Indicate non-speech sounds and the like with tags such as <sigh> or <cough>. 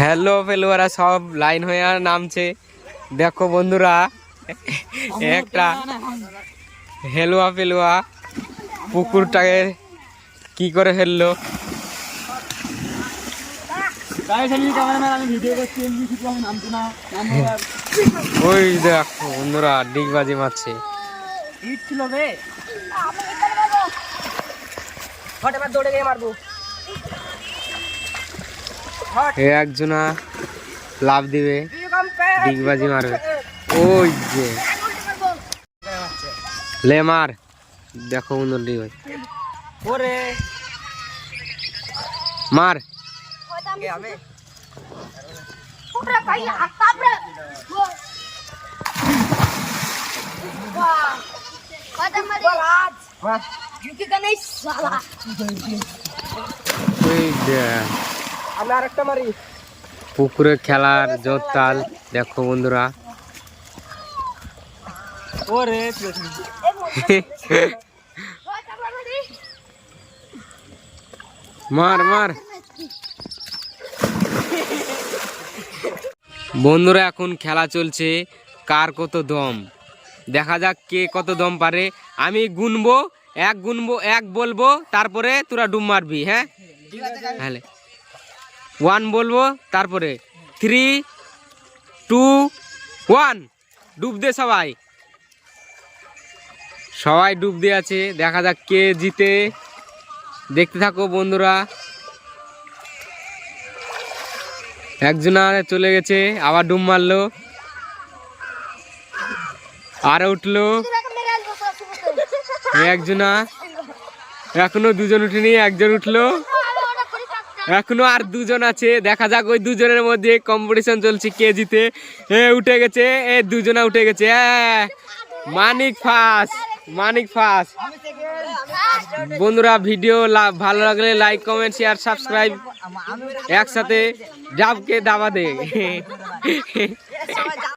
Hello ফেলুয়ারা সব line হয়ে আর নামছে। দেখো বন্ধুরা একটা হেলুয়া ফেলুয়া পুকুরটাকে কি করে ফেলল? ওই দেখো বন্ধুরা ডিগবাজি মারছে। দৌড়ে গিয়ে মারবো। এ একজনা লাভ দিবে ডিগবাজি মারবে। ওই যে। লে মার। দেখো বন্ধুরা ডিগবাজি। ওরে। মার! ওই দেখ আমি আরেকটা মারি। পুকুরে খেলার জোর তাল। দেখো বন্ধুরা। ওরে মার মার। বন্ধুরা এখন খেলা চলছে। কার কত দম? দেখা যাক কে কত দম পারে। আমি গুনবো এক গুনবো এক বলব তারপরে তোরা ডুব মারবি হ্যাঁ? হ্যাঁ ওয়ান বলব, তারপরে থ্রি, টু, ওয়ান। ডুব দে সবাই। সবাই ডুব দিয়ে আছে, দেখা যাক কে জিতে। দেখতে থাকো বন্ধুরা। একজনা চলে গেছে, আবার ডুব মারলো। আর উঠল। একজনা। এখনও দুজন উঠেনি, একজন উঠল। এখনও আর দুজন আছে। দেখা যাক ওই দুজনের মধ্যে কম্পিটিশন চলছে কে জিতে। এ, উঠে গেছে। এ, দুজনা উঠে গেছে। মানিক ফাস মানিক ফাস। বন্ধুরা, ভিডিও ভালো লাগলে লাইক কমেন্ট শেয়ার সাবস্ক্রাইব একসাথে ডাবকে দাবা দে। <laughs>